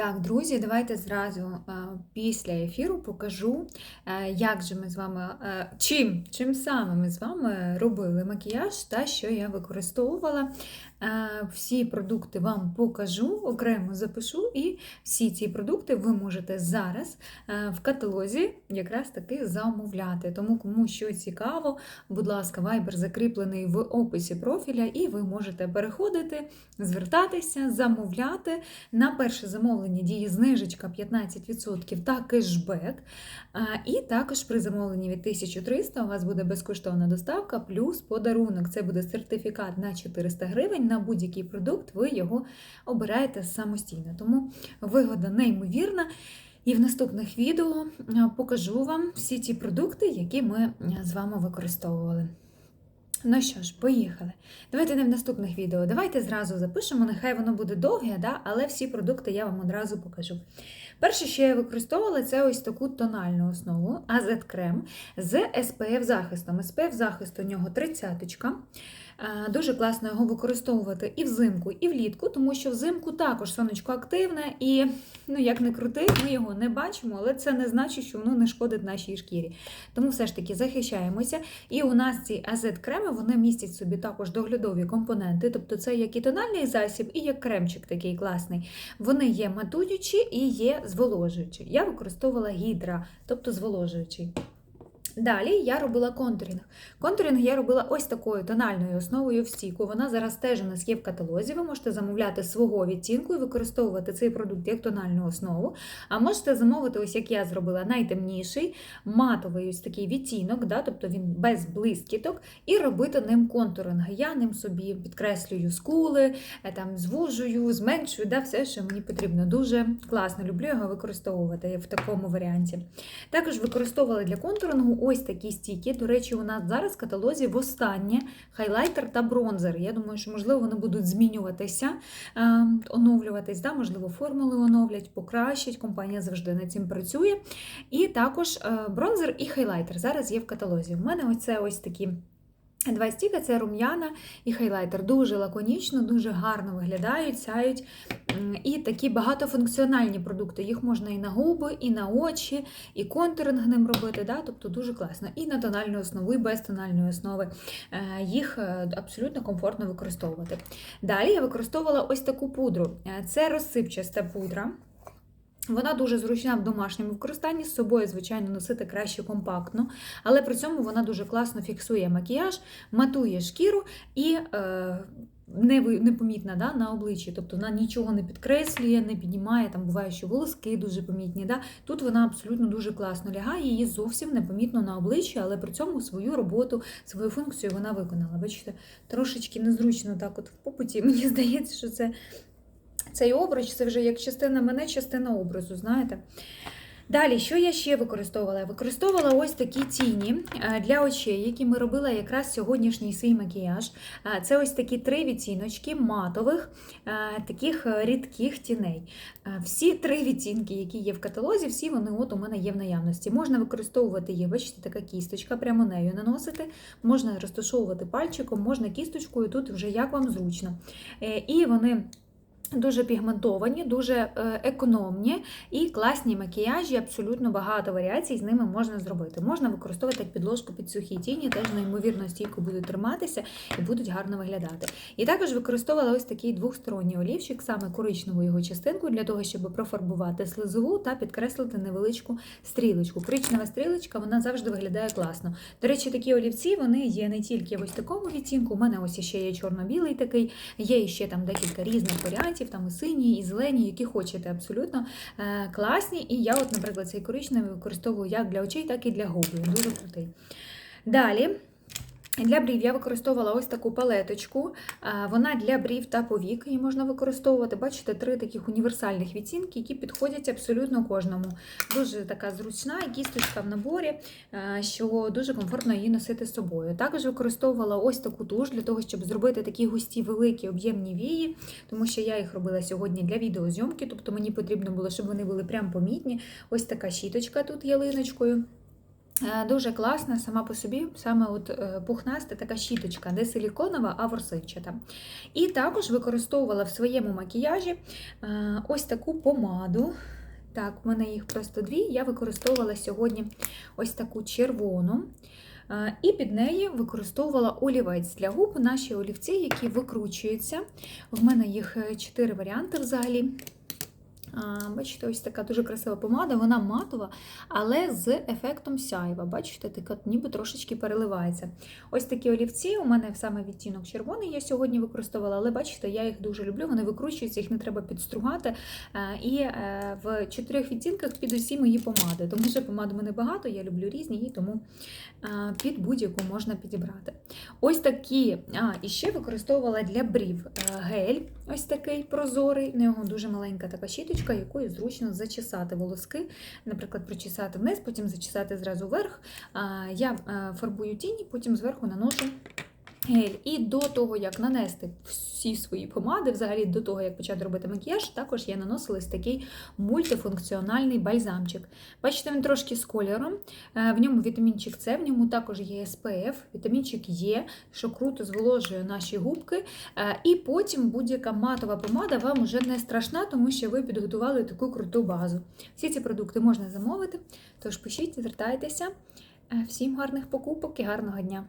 Так, друзі, давайте зразу е, після ефіру покажу, е, як же ми з вами, е, чим, чим саме ми з вами робили макіяж та що я використовувала. Всі продукти вам покажу, окремо запишу, і всі ці продукти ви можете зараз в каталозі якраз таки замовляти. Тому, кому що цікаво, будь ласка, вайбер закріплений в описі профіля, і ви можете переходити, звертатися, замовляти. На перше замовлення діє знижечка 15% та кешбек. І також при замовленні від 1300 у вас буде безкоштовна доставка плюс подарунок. Це буде сертифікат на 400 гривень на будь-який продукт, ви його обираєте самостійно. Тому вигода неймовірна. І в наступних відео покажу вам всі ті продукти, які ми з вами використовували. Ну що ж, поїхали. Давайте не в наступних відео. Давайте зразу запишемо, нехай воно буде довге, да? але всі продукти я вам одразу покажу. Перше, що я використовувала, це ось таку тональну основу AZ крем з SPF захистом. SPF захист у нього 30 Дуже класно його використовувати і взимку, і влітку, тому що взимку також сонечко активне, і ну як не крути, ми його не бачимо, але це не значить, що воно не шкодить нашій шкірі. Тому все ж таки захищаємося. І у нас ці AZ-креми вони містять собі також доглядові компоненти, тобто це як і тональний засіб, і як кремчик такий класний. Вони є матуючі і є зволожуючі. Я використовувала гідра, тобто зволожуючий. Далі я робила контурінг. Контурінг я робила ось такою тональною основою в стійку. Вона зараз теж у нас є в каталозі. Ви можете замовляти свого відтінку і використовувати цей продукт як тональну основу. А можете замовити, ось як я зробила, найтемніший, матовий ось такий відтінок, да, тобто він без блискіток, і робити ним контуринг. Я ним собі підкреслюю скули, е, там звужую, зменшую, да, все, що мені потрібно. Дуже класно, люблю його використовувати в такому варіанті. Також використовувала для контурингу ось такі стійки. До речі, у нас зараз в каталозі востаннє хайлайтер та бронзер. Я думаю, що, можливо, вони будуть змінюватися, е, оновлюватись, да? можливо, формули оновлять, покращать. Компанія завжди над цим працює. І також е, бронзер і хайлайтер зараз є в каталозі. У мене оце ось такі. Два стіка це рум'яна і хайлайтер. Дуже лаконічно, дуже гарно виглядають, сяють. І такі багатофункціональні продукти. Їх можна і на губи, і на очі, і контуринг ним робити. Да? Тобто дуже класно. І на тональну основу, і без тональної основи. Е, їх е, абсолютно комфортно використовувати. Далі я використовувала ось таку пудру. Е, це розсипчаста пудра. Вона дуже зручна в домашньому використанні, з собою, звичайно, носити краще компактно, але при цьому вона дуже класно фіксує макіяж, матує шкіру і е, непомітна да, на обличчі. Тобто вона нічого не підкреслює, не піднімає, там буває, що волоски дуже помітні. Да? Тут вона абсолютно дуже класно лягає, її зовсім непомітно на обличчі, але при цьому свою роботу, свою функцію вона виконала. Бачите, трошечки незручно так от в попуті. Мені здається, що це цей обруч це вже як частина мене, частина образу, знаєте. Далі, що я ще використовувала? Я використовувала ось такі тіні е, для очей, які ми робили якраз сьогоднішній свій макіяж. Е, це ось такі три відтіночки матових, е, таких рідких тіней. Всі три відтінки, які є в каталозі, всі вони от у мене є в наявності. Можна використовувати їх, бачите, така кісточка, прямо нею наносити, можна розташовувати пальчиком, можна кісточкою, тут вже як вам зручно. І вони. Дуже пігментовані, дуже е, економні і класні макіяжі, абсолютно багато варіацій з ними можна зробити. Можна використовувати підложку під сухі тіні, теж неймовірно стійко будуть триматися і будуть гарно виглядати. І також використовувала ось такий двохсторонній олівчик, саме коричневу його частинку, для того, щоб профарбувати слизову та підкреслити невеличку стрілочку. Коричнева стрілочка вона завжди виглядає класно. До речі, такі олівці вони є не тільки в ось такому відтінку. У мене ось ще є чорно-білий такий, є ще там декілька різних варіантів варіантів, там і сині, і зелені, які хочете, абсолютно е, класні. І я, от, наприклад, цей коричневий використовую як для очей, так і для губ. Дуже крутий. Далі. Для брів я використовувала ось таку палеточку. Вона для брів та повік її можна використовувати. Бачите, три таких універсальних відтінки, які підходять абсолютно кожному. Дуже така зручна і кісточка в наборі, що дуже комфортно її носити з собою. Також використовувала ось таку туш для того, щоб зробити такі густі, великі об'ємні вії, тому що я їх робила сьогодні для відеозйомки, тобто мені потрібно було, щоб вони були прям помітні. Ось така щіточка тут ялиночкою. Е, Дуже класна сама по собі, саме от е, пухнаста така щіточка, не силіконова, а ворсивчата. І також використовувала в своєму макіяжі е, ось таку помаду. Так, в мене їх просто дві. Я використовувала сьогодні ось таку червону. І під неї використовувала олівець для губ, наші олівці, які викручуються. В мене їх чотири варіанти взагалі. Бачите, ось така дуже красива помада, вона матова, але з ефектом сяйва. Бачите, така ніби трошечки переливається. Ось такі олівці. У мене саме відтінок червоний я сьогодні використовувала, але бачите, я їх дуже люблю, вони викручуються, їх не треба підстругати. Е, І е, в чотирьох відтінках під усі мої помади. Тому що помад у мене багато, я люблю різні, і тому е, під будь-яку можна підібрати. Ось такі, а, і ще використовувала для брів гель, ось такий прозорий. В нього дуже маленька така щіточка, якою зручно зачесати волоски, наприклад, прочесати вниз, потім зачесати зразу вверх. Я е, фарбую тіні, потім зверху наношу. Гель. І до того, як нанести всі свої помади, взагалі до того, як почати робити макіяж, також я наносила такий мультифункціональний бальзамчик. Бачите, він трошки з кольором. Е, В ньому вітамінчик С, в ньому також є SPF, вітамінчик Є, що круто зволожує наші губки. Е, І потім будь-яка матова помада вам вже не страшна, тому що ви підготували таку круту базу. Всі ці продукти можна замовити, тож пишіть, звертайтеся. Е, Всім гарних покупок і гарного дня!